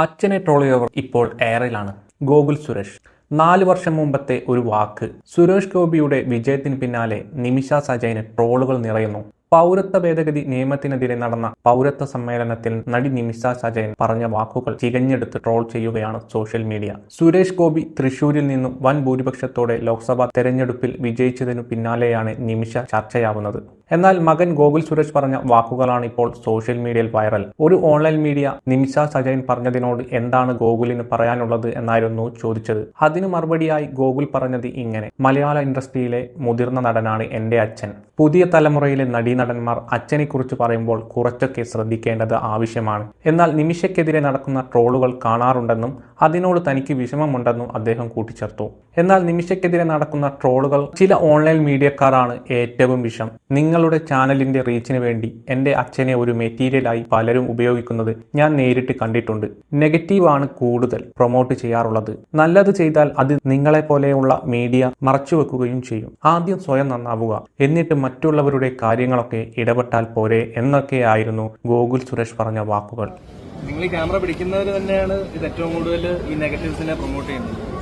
അച്ഛനെ ട്രോൾ ചെയ്തവർ ഇപ്പോൾ എയറിലാണ് ഗോകുൽ സുരേഷ്. നാല് വർഷം മുമ്പത്തെ ഒരു വാക്ക്. സുരേഷ് ഗോപിയുടെ വിജയത്തിന് പിന്നാലെ നിമിഷ സജയന് ട്രോളുകൾ നിറയുന്നു. പൗരത്വ ഭേദഗതി നിയമത്തിനെതിരെ നടന്ന പൗരത്വ സമ്മേളനത്തിൽ നടി നിമിഷ സജയൻ പറഞ്ഞ വാക്കുകൾ ചികഞ്ഞെടുത്ത് ട്രോൾ ചെയ്യുകയാണ് സോഷ്യൽ മീഡിയ സുരേഷ് ഗോപി തൃശൂരിൽ നിന്നും വൻ ഭൂരിപക്ഷത്തോടെ ലോക്സഭാ തെരഞ്ഞെടുപ്പിൽ വിജയിച്ചതിനു പിന്നാലെയാണ് നിമിഷ ചർച്ചയാവുന്നത്. എന്നാൽ മകൻ ഗോകുൽ സുരേഷ് പറഞ്ഞ വാക്കുകളാണ് ഇപ്പോൾ സോഷ്യൽ മീഡിയയിൽ വൈറൽ. ഒരു ഓൺലൈൻ മീഡിയ നിമിഷ സജയൻ പറഞ്ഞതിനോട് എന്താണ് ഗോകുലിന് പറയാനുള്ളത് എന്നായിരുന്നു ചോദിച്ചത്. അതിന് മറുപടിയായി ഗോകുൽ പറഞ്ഞത് ഇങ്ങനെ. മലയാള ഇൻഡസ്ട്രിയിലെ മുതിർന്ന നടനാണ് എന്റെ അച്ഛൻ. പുതിയ തലമുറയിലെ നടീനടന്മാർ അച്ഛനെക്കുറിച്ച് പറയുമ്പോൾ കുറച്ചൊക്കെ ശ്രദ്ധിക്കേണ്ടത് ആവശ്യമാണ്. എന്നാൽ നിമിഷയ്ക്കെതിരെ നടക്കുന്ന ട്രോളുകൾ കാണാറുണ്ടെന്നും അതിനോട് തനിക്ക് വിഷമമുണ്ടെന്നും അദ്ദേഹം കൂട്ടിച്ചേർത്തു. എന്നാൽ നിമിഷയ്ക്കെതിരെ നടക്കുന്ന ട്രോളുകൾ ചില ഓൺലൈൻ മീഡിയക്കാരാണ് ഏറ്റവും വിഷം. നിങ്ങളുടെ ചാനലിന്റെ റീച്ചിന് വേണ്ടി എന്റെ അച്ഛനെ ഒരു മെറ്റീരിയലായി പലരും ഉപയോഗിക്കുന്നത് ഞാൻ നേരിട്ട് കണ്ടിട്ടുണ്ട്. നെഗറ്റീവാണ് കൂടുതൽ പ്രൊമോട്ട് ചെയ്യാറുള്ളത്. നല്ലത് ചെയ്താൽ അത് നിങ്ങളെ പോലെയുള്ള മീഡിയ മറച്ചുവെക്കുകയും ചെയ്യും. ആദ്യം സ്വയം നന്നാവുക. എന്നിട്ട് മറ്റുള്ളവരുടെ കാര്യങ്ങളൊക്കെ ഇടപെട്ടാൽ പോരെ എന്നൊക്കെയായിരുന്നു ഗോകുൽ സുരേഷ് പറഞ്ഞ വാക്കുകൾ. നിങ്ങൾ ഈ ക്യാമറ പിടിക്കുന്നവർ തന്നെയാണ് ഇത് ഏറ്റവും കൂടുതൽ ഈ നെഗറ്റീവ്സിനെ പ്രൊമോട്ട് ചെയ്യുന്നത്.